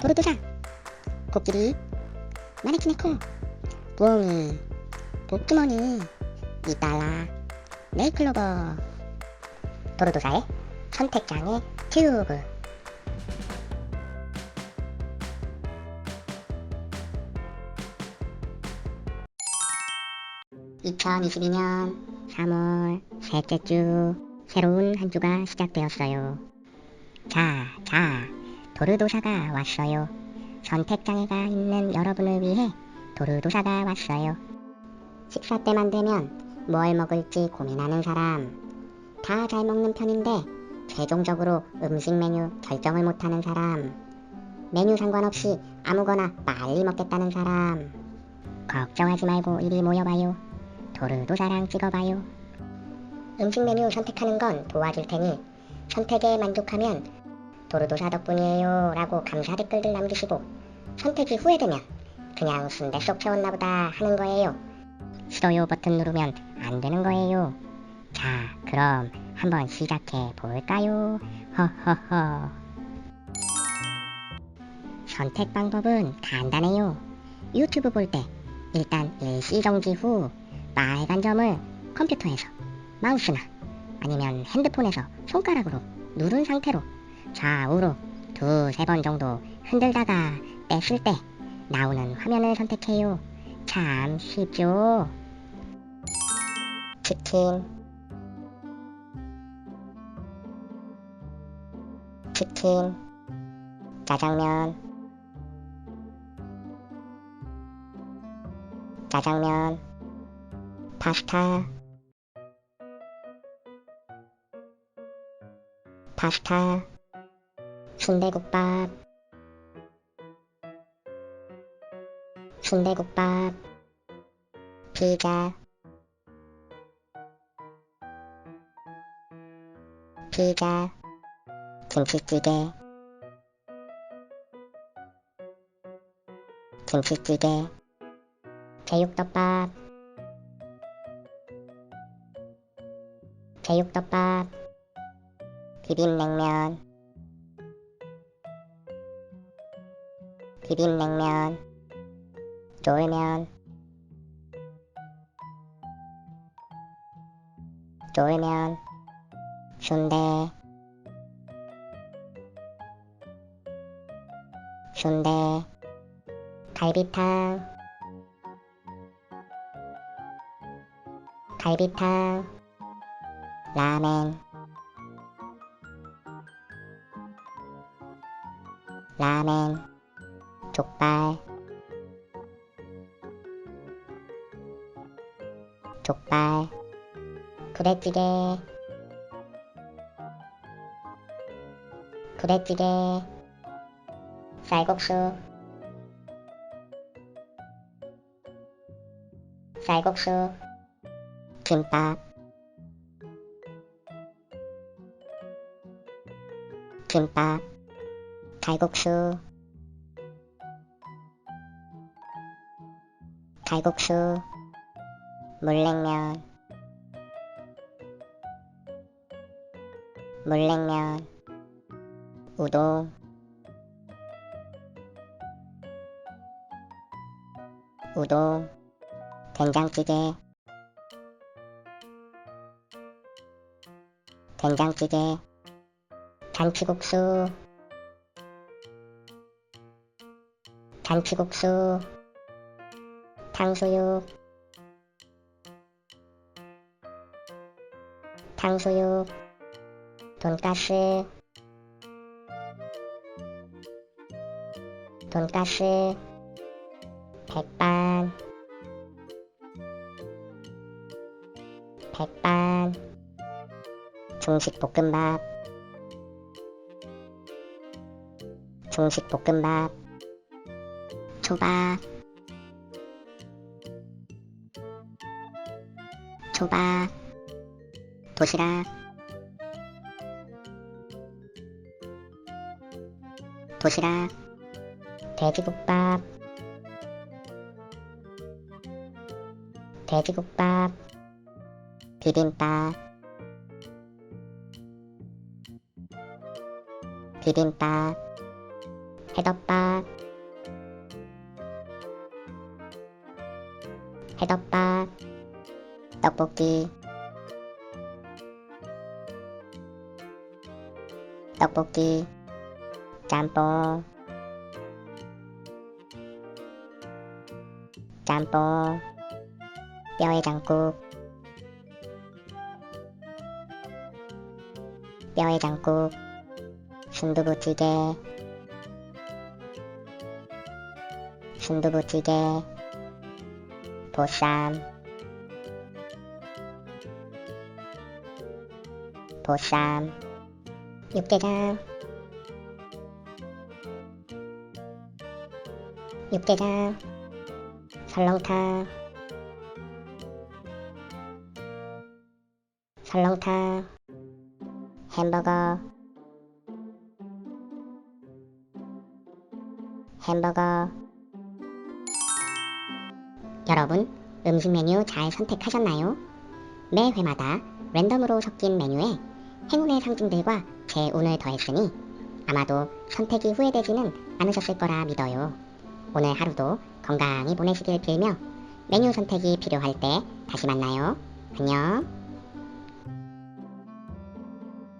도르도사 코끼리. 마네킹의 코. 부엉이 복주머니. 이달라. 네이클로버. 도르도사의 선택장애 튜브. 2022년 3월 셋째 주 새로운 한 주가 시작되었어요. 자, 자, 도르도사가 왔어요. 선택장애가 있는 여러분을 위해 도르도사가 왔어요. 식사 때만 되면 뭘 먹을지 고민하는 사람. 다 잘 먹는 편인데 최종적으로 음식 메뉴 결정을 못하는 사람. 메뉴 상관없이 아무거나 빨리 먹겠다는 사람. 걱정하지 말고 이리 모여봐요. 도르도사랑 찍어봐요. 음식 메뉴 선택하는 건 도와줄 테니 선택에 만족하면 도르도사 덕분이에요 라고 감사 댓글들 남기시고 선택이 후회되면 그냥 순대 쏙 채웠나 보다 하는 거예요. 싫어요 버튼 누르면 안 되는 거예요. 자, 그럼 한번 시작해 볼까요? 허허허. 선택 방법은 간단해요. 유튜브 볼 때 일단 일시 정지 후 빨간 점을 컴퓨터에서 마우스나 아니면 핸드폰에서 손가락으로 누른 상태로 좌우로 두 세 번 정도 흔들다가 뺐을 때 나오는 화면을 선택해요. 참 쉽죠? 치킨. 치킨. 짜장면. 짜장면. 파스타. 파스타 순대국밥. 순대국밥. 피자. 피자. 김치찌개. 김치찌개. 제육덮밥. 제육덮밥. 비빔냉면 비빔냉면 쫄면 쫄면 순대 순대 갈비탕 갈비탕 라멘 라멘 족발. 족발. 부대찌개. 부대찌개. 쌀국수. 쌀국수. 김밥. 김밥. 칼국수 칼국수 물냉면 물냉면 우동 우동 된장찌개 된장찌개 잔치국수 잔치국수 탕수육 탕수육 돈가스. 돈가스. 백반. 백반. 중식 볶음밥. 중식 볶음밥. 초밥 초밥 도시락. 도시락. 돼지국밥. 돼지국밥. 비빔밥. 비빔밥. 해덮밥. 해덮밥 떡볶이. 떡볶이. 짬뽕. 짬뽕. 뼈해장국. 뼈해장국. 순두부찌개. 순두부찌개. 보쌈 보쌈. 육개장. 육개장. 설렁탕. 설렁탕. 햄버거. 햄버거. 여러분 음식 메뉴 잘 선택하셨나요? 매 회마다 랜덤으로 섞인 메뉴에 행운의 상징들과 제 운을 더했으니 아마도 선택이 후회되지는 않으셨을 거라 믿어요. 오늘 하루도 건강히 보내시길 빌며 메뉴 선택이 필요할 때 다시 만나요. 안녕.